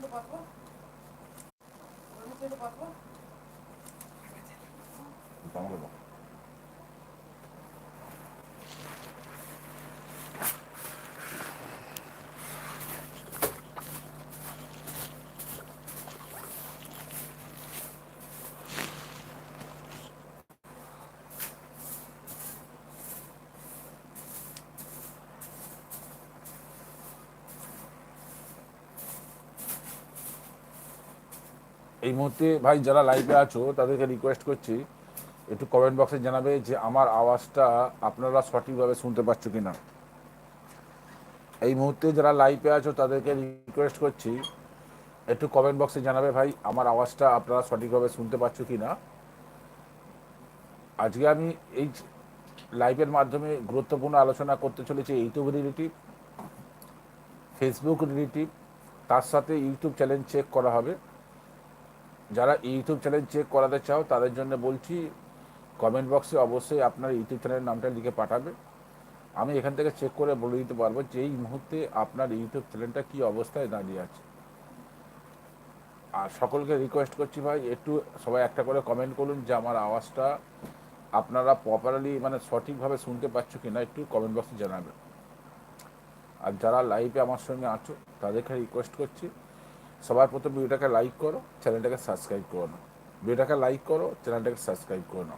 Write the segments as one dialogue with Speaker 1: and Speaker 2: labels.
Speaker 1: 원래대로 바꿔? 원래대로 এই মুহূর্তে ভাই যারা লাইভে আছো, তাদেরকে রিকোয়েস্ট করছি, একটু কমেন্ট বক্সে জানাবে যে আমার আওয়াজটা আপনারা সঠিকভাবে শুনতে পাচ্ছ কিনা। এই মুহূর্তে যারা লাইভে আছো, তাদেরকে রিকোয়েস্ট করছি, একটু কমেন্ট বক্সে জানাবে ভাই, আমার আওয়াজটা আপনারা সঠিকভাবে শুনতে পাচ্ছ কিনা। আজকে আমি এই লাইভের মাধ্যমে গুরুত্বপূর্ণ আলোচনা করতে চলেছি ইউটিউব রিলেটিভ ফেসবুক রিলেটিভ তার সাথে ইউটিউব চ্যানেল চেক করা হবে। যারা ইউটিউব চ্যানেল চেক করাতে চাও, তাদের জন্য বলছি কমেন্ট বক্সে অবশ্যই আপনার ইউটিউব চ্যানেলের নামটা লিখে পাঠাবে। আমি এখান থেকে চেক করে বলে দিতে পারব যে এই মুহূর্তে আপনার ইউটিউব চ্যানেলটা কী অবস্থায় দাঁড়িয়ে আছে। আর সকলকে রিকোয়েস্ট করছি ভাই, একটু সবাই একটা করে কমেন্ট করুন যে আমার আওয়াজটা আপনারা প্রপারলি মানে সঠিকভাবে শুনতে পাচ্ছ কি না একটু কমেন্ট বক্সে জানাবেন। আর যারা লাইভে আমার সঙ্গে আছো, তাদেরকে রিকোয়েস্ট করছি সবার প্রথম ভিডিওটাকে লাইক করো চ্যানেলটাকে সাবস্ক্রাইব করো না। ভিডিওটাকে লাইক করো চ্যানেলটাকে সাবস্ক্রাইব করো না।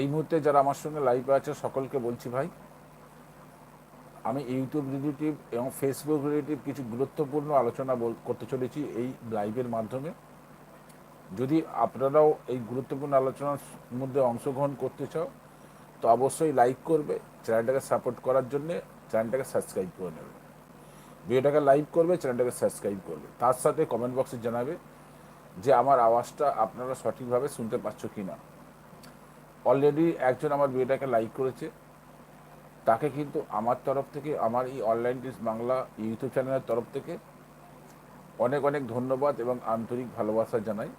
Speaker 1: এই মুহূর্তে যারা আমার সঙ্গে লাইভে আছে, সকলকে বলছি ভাই, আমি ইউটিউব রিলেটিভ এবং ফেসবুক রিলেটিভ কিছু গুরুত্বপূর্ণ আলোচনা করতে চলেছি এই লাইভের মাধ্যমে। যদি আপনারাও এই গুরুত্বপূর্ণ আলোচনার মধ্যে অংশগ্রহণ করতে চাও তো অবশ্যই লাইক করবে চ্যানেলটাকে সাপোর্ট করার জন্য চ্যানেলটাকে সাবস্ক্রাইব করে নেবে। ভিডিওটাকে লাইক করবে চ্যানেলটাকে সাবস্ক্রাইব করবে। তার সাথে কমেন্ট বক্সে জানাবে যে আমার আওয়াজটা আপনারা সঠিকভাবে শুনতে পাচ্ছ কি না অলরেডি একজন আমার ভিডিওটাকে লাইক করেছে। তাকে কিন্তু আমার তরফ থেকে, আমার এই অনলাইন টিস বাংলা ইউটিউব চ্যানেলের তরফ থেকে অনেক অনেক ধন্যবাদ এবং আন্তরিক ভালোবাসা জানাই।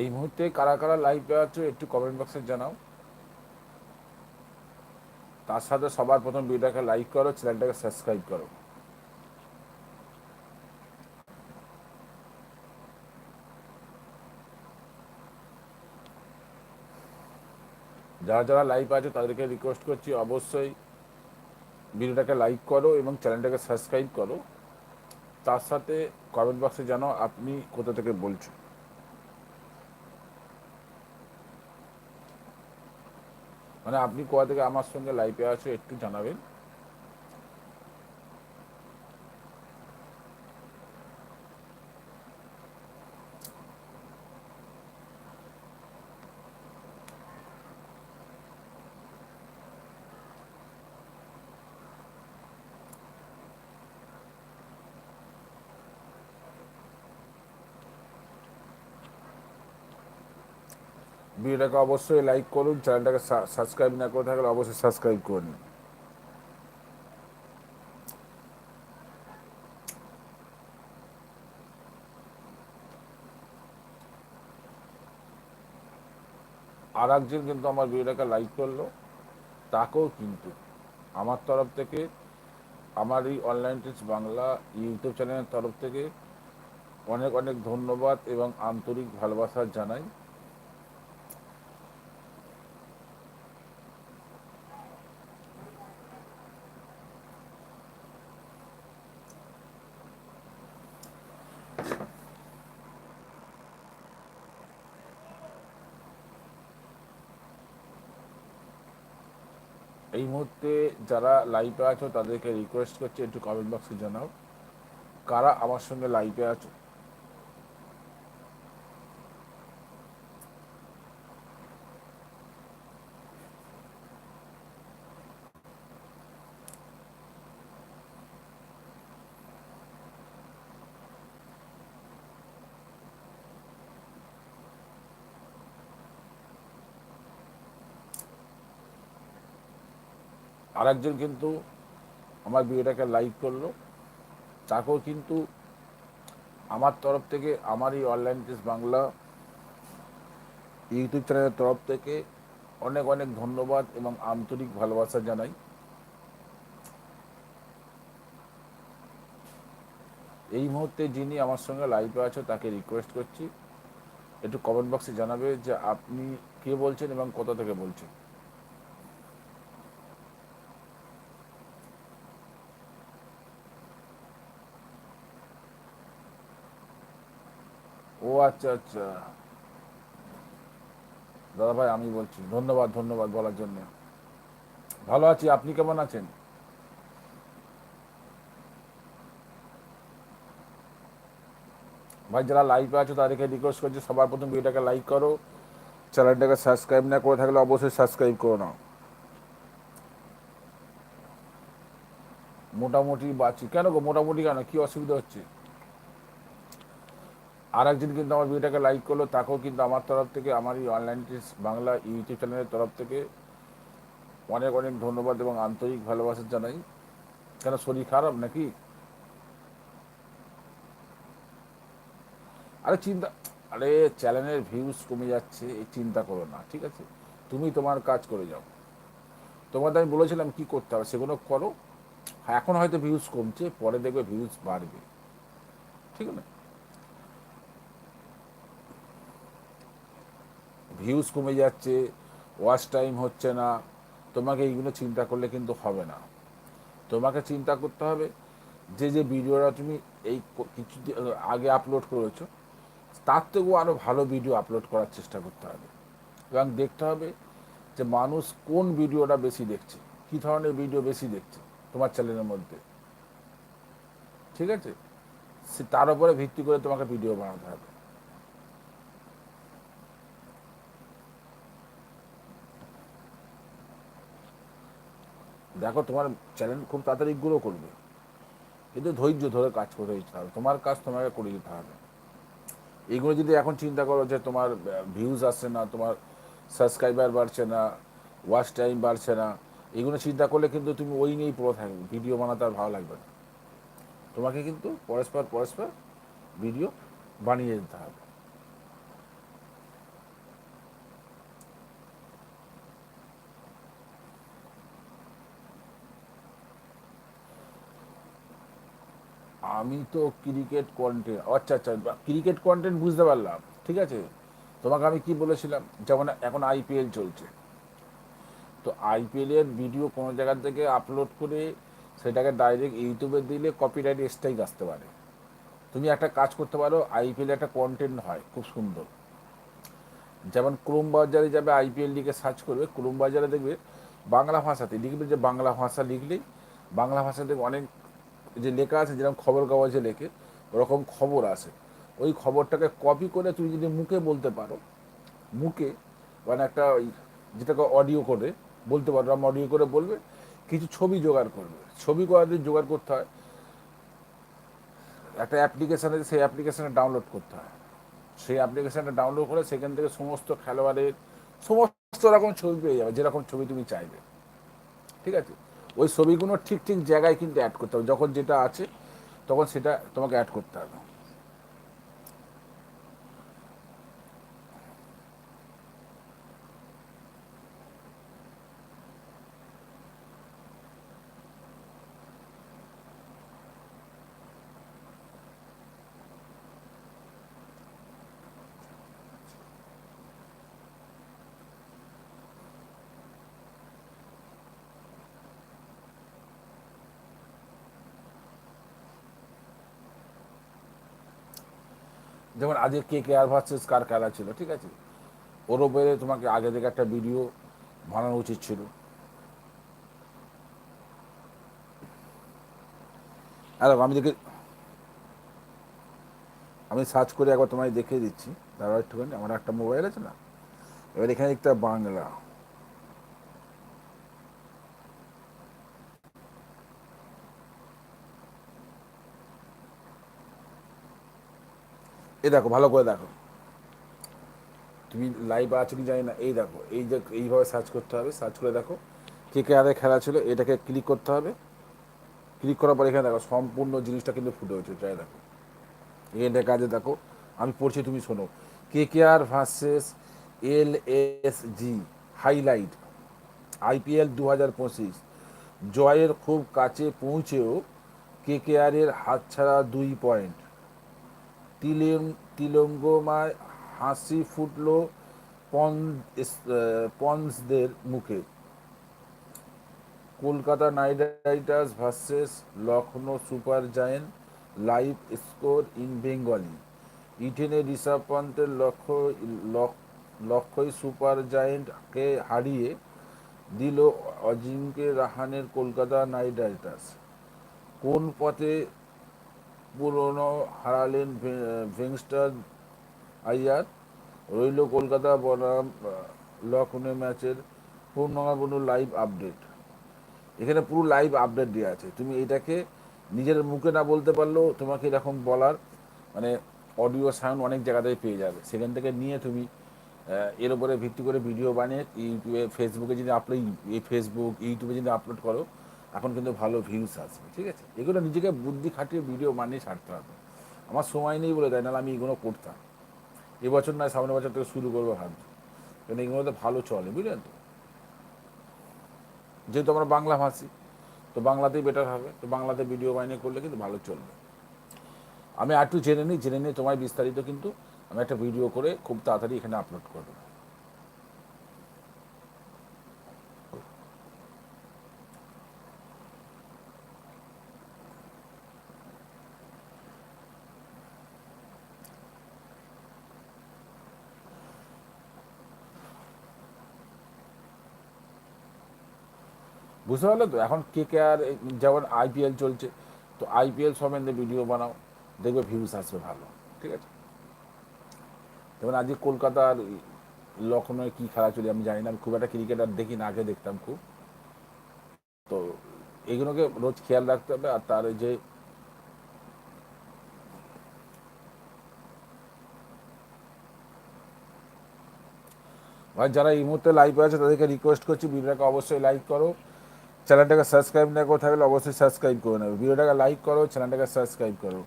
Speaker 1: এই মুহূর্তে কারা কারা লাইভে আছো একটু কমেন্ট বক্সে জানাও। তার সাথে সবার প্রথম ভিডিওটাকে লাইক করো চ্যানেলটাকে সাবস্ক্রাইব করো। যারা যারা লাইভ আছে, তাদেরকে রিকোয়েস্ট করছি অবশ্যই ভিডিওটাকে লাইক করো এবং চ্যানেলটাকে সাবস্ক্রাইব করো। তার সাথে কমেন্ট বক্সে জানাও আপনি কোথা থেকে বলছেন মানে আপনি কোয়া থেকে আমার সঙ্গে লাইভে আছে একটু জানাবেন। ভিডিওটাকে অবশ্যই লাইক করুন চ্যানেলটাকে সাবস্ক্রাইব না করে থাকলে অবশ্যই সাবস্ক্রাইব করুন। আর একজন কিন্তু আমার ভিডিওটাকে লাইক করল, তাকেও কিন্তু। আমার তরফ থেকে, আমার এই অনলাইন টিচ বাংলা ইউটিউব চ্যানেলের তরফ থেকে অনেক অনেক ধন্যবাদ এবং আন্তরিক ভালোবাসা জানাই। এই মুহূর্তে যারা লাইভে আছো, তাদেরকে রিকোয়েস্ট করছি একটু কমেন্ট বক্সে জানাও। কারা আমার সঙ্গে লাইভে আছো? আরেকজন কিন্তু আমার ভিডিওটাকে লাইক করল। তাকেও কিন্তু আমার তরফ থেকে, আমার এই অনলাইন টেস্ট বাংলা ইউটিউব চ্যানেলের তরফ থেকে অনেক অনেক ধন্যবাদ এবং আন্তরিক ভালোবাসা জানাই। এই মুহূর্তে যিনি আমার সঙ্গে লাইভে আছে, তাকে রিকোয়েস্ট করছি। একটু কমেন্ট বক্সে জানাবে যে আপনি কে বলছেন এবং কোথা থেকে বলছেন। আচ্ছা আচ্ছা। দাদা ভাই আমি বলছি, ধন্যবাদ ধন্যবাদ বলার জন্য। ভালো আছি, আপনি কেমন আছেন? ভাই, যারা লাইভে আছো, তাদেরকে রিকোয়েস্ট করছি, সবার প্রথম ভিডিওটাকে লাইক করো। চ্যানেলটাকে সাবস্ক্রাইব না করে থাকলে অবশ্যই সাবস্ক্রাইব করো না মোটামুটি বাঁচি। কেন গো? মোটামুটি কেন? কি অসুবিধা হচ্ছে? আর একজন কিন্তু আমার ভিডিওটাকে লাইক করল, তাকেও কিন্তু আমার তরফ থেকে, আমার এই অনলাইন বাংলা ইউটিউব চ্যানেলের তরফ থেকে অনেক অনেক ধন্যবাদ এবং আন্তরিক ভালোবাসা জানাই। কেন, শরীর খারাপ নাকি? আরে চিন্তা, আরে চ্যানেলের ভিউজ কমে যাচ্ছে, এই চিন্তা করো না, ঠিক আছে? তুমি তোমার কাজ করে যাও। তোমাদের আমি বলেছিলাম কি করতে হবে, সেগুলো করো। এখন হয়তো ভিউজ কমছে, পরে দেখবে ভিউজ বাড়বে। ঠিক আছে? ভিউজ কমে যাচ্ছে ওয়াচ টাইম হচ্ছে না, তোমাকে এইগুলো চিন্তা করলে কিন্তু হবে না। তোমাকে চিন্তা করতে হবে যে যে ভিডিওটা তুমি এই কিছু আগে আপলোড করেছ, তার থেকেও আরও ভালো ভিডিও আপলোড করার চেষ্টা করতে হবে। এবং দেখতে হবে যে, মানুষ কোন ভিডিওটা বেশি দেখছে, কী ধরনের ভিডিও বেশি দেখছে তোমার চ্যানেলের মধ্যে। ঠিক আছে? সে তার উপরে ভিত্তি করে তোমাকে ভিডিও বানাতে হবে। দেখো, তোমার চ্যানেল খুব তাড়াতাড়ি গ্রো করবে। কিন্তু ধৈর্য ধরে কাজ করে দিতে হবে। তোমার কাজ তোমাকে করে দিতে হবে। এগুলো যদি এখন চিন্তা করো যে তোমার ভিউজ আসছে না, তোমার সাবস্ক্রাইবার বাড়ছে না ওয়াচ টাইম বাড়ছে না, এগুলো চিন্তা করলে কিন্তু তুমি ওই নিয়েই পড়ে থাকবে। ভিডিও বানাতে আর ভালো লাগবে না। তোমাকে কিন্তু পরস্পর পরস্পর ভিডিও বানিয়ে দিতে হবে। আমি তো ক্রিকেট কন্টেন্ট আচ্ছা আচ্ছা ক্রিকেট কন্টেন্ট বুঝতে পারলাম, ঠিক আছে? তোমাকে আমি কি বলেছিলাম? যেমন এখন আইপিএল চলছে। তো আইপিএলের ভিডিও কোনো জায়গা থেকে আপলোড করে সেটাকে ডাইরেক্ট ইউটিউবে দিলে কপিরাইট স্ট্রাইক আসতে পারে। তুমি একটা কাজ করতে পারো আইপিএল একটা কন্টেন্ট হয়, খুব সুন্দর। যেমন ক্রোম বাজারে যাবে আইপিএল লিখে সার্চ করবে ক্রোম বাজারে দেখবে বাংলা ভাষাতে, লিখবে যে বাংলা ভাষা লিখলেই বাংলা ভাষাতে অনেক যে লেখা আছে যেরকম খবর কাগজে লেখে, ওরকম খবর আসে ওই খবরটাকে কপি করে তুমি যদি মুখে বলতে পারো, মুখে মানে একটা ওই যেটাকে অডিও করে বলতে পারো আমি অডিও করে বলবে, কিছু ছবি জোগাড় করবে। ছবি করাতে জোগাড় করতে হয়, একটা অ্যাপ্লিকেশান আছে সেই অ্যাপ্লিকেশানে ডাউনলোড করতে হয়। সেই অ্যাপ্লিকেশানটা ডাউনলোড করে সেখান থেকে সমস্ত খেলোয়াড়ের সমস্ত রকম ছবি পেয়ে যাবে, যেরকম ছবি তুমি চাইবে। ঠিক আছে? ওই ছবিগুলো ঠিক ঠিক জায়গায় কিন্তু অ্যাড করতে হবে। যখন যেটা আছে, তখন সেটা তোমাকে অ্যাড করতে হবে। যেমন আজকে কে কে আর ভার্সেস, কার খেলা ছিল, ঠিক আছে? ওর ওপরে তোমাকে আগে থেকে একটা ভিডিও বানানো উচিত ছিল। আমি দেখে, আমি সার্চ করে একবার তোমায় দেখিয়ে দিচ্ছি। দাঁড়াও একটুখানি, আমার একটা মোবাইল আছে না? এবার এখানে একটা বাংলা। এ দেখো, ভালো করে দেখো। তুমি লাইভ আছো কি জানি না, এই দেখো, এই যে এইভাবে সার্চ করতে হবে সার্চ করে দেখো, কে কে আরে খেলা ছিল, এটাকে ক্লিক করতে হবে। ক্লিক করার পর এখানে দেখো, সম্পূর্ণ জিনিসটা কিন্তু ফুটে হচ্ছে চাই দেখো। এখানে কাজে দেখো, আমি পড়ছি, তুমি শোনো। K K R versus L S G highlight IPL দু হাজার পঁচিশ, জয়ের খুব কাছে পৌঁছেও কে কে আরের হাতছাড়া দুই পয়েন্ট তিলেং তিলঙ্গমায় হাসি ফুটল পন পন্সদের মুখে। Kolkata knight riders versus Lucknow super giant live score in Bengali. ইটেনে Rishabh পন্তের লক্ষ্য লক- লক্ষ্যই সুপার জায়েন্টকে হারিয়ে দিল অজিঙ্কে রাহানের কলকাতা নাইট রাইডার্স। কোন পথে পুরনো হারালেন ভে- ভেঙ্কস্টার আইয়ার। রইল কলকাতা বনাম লখনৌ ম্যাচের পূর্ণাঙ্গ লাইভ আপডেট এখানে পুরো লাইভ আপডেট দেওয়া আছে। তুমি এটাকে নিজের মুখে না বলতে পারলেও তোমাকে এরকম বলার মানে অডিও সাউন্ড অনেক জায়গাতেই পেয়ে যাবে। সেখান থেকে নিয়ে তুমি এর উপরে ভিত্তি করে ভিডিও বানিয়ে ইউটিউবে ফেসবুকে যদি আপলোড এই ফেসবুক ইউটিউবে যদি আপলোড করো এখন কিন্তু ভালো ভিউস আসবে, ঠিক আছে? এগুলো নিজেকে বুদ্ধি খাটিয়ে ভিডিও বানিয়ে ছাড়তে হবে। আমার সময় নেই বলে তাই নাহলে আমি এগুলো করতাম। এবছর নয়, সামনের বছর থেকে শুরু করব ভাবছি। কারণ এগুলোতে ভালো চলে, বুঝলেন তো? যেহেতু আমরা বাংলা ভাষী, তো বাংলাতেই বেটার হবে। তো বাংলাতে ভিডিও বানিয়ে করলে কিন্তু ভালো চলবে। আমি আর একটু জেনে নিই, জেনে নিয়ে তোমায় বিস্তারিত কিন্তু আমি একটা ভিডিও করে খুব তাড়াতাড়ি এখানে আপলোড করব। বুঝতে পারলে তো? এখন কে কে আর যেমন আইপিএল চলছে, তো আইপিএল সম্বন্ধে ভিডিও বানাও, দেখবে ভিউস আসবে ভালো, ঠিক আছে? যেমন আজকে কলকাতার লখনৌ কি খেলা চলে, আমি জানি না, আমি খুব একটা ক্রিকেটার দেখি না, আগে দেখতাম খুব। তো এগুলোকে রোজ খেয়াল রাখতে হবে, আর তার যে ভাই, যারা এই মুহূর্তে লাইভ আছে, তাদেরকে রিকোয়েস্ট করছি, ভিডিওটাকে অবশ্যই লাইক করো। চ্যানেলটাকে সাবস্ক্রাইব না করে থাকলে অবশ্যই সাবস্ক্রাইব করে নেবে। ভিডিওটাকে লাইক করো, চ্যানেলটাকে সাবস্ক্রাইব করো।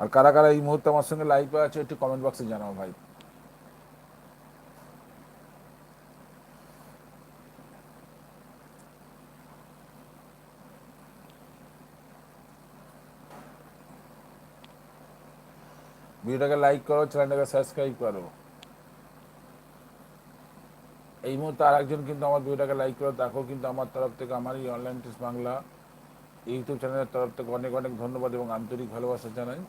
Speaker 1: আর কারা কারা এই মুহূর্তে আমার সঙ্গে লাইভ আছে, একটু কমেন্ট বক্সে জানাও ভাই। ভিডিওটাকে লাইক করো, চ্যানেলটাকে সাবস্ক্রাইব করো। এই মুহূর্তে আর একজন কিন্তু আমার ভিডিওটাকে লাইক করে তাকেও কিন্তু আমার তরফ থেকে আমার এই অনলাইন টেস্ট বাংলা ইউটিউব চ্যানেলের তরফ থেকে অনেক অনেক ধন্যবাদ এবং আন্তরিক ভালোবাসা জানাই।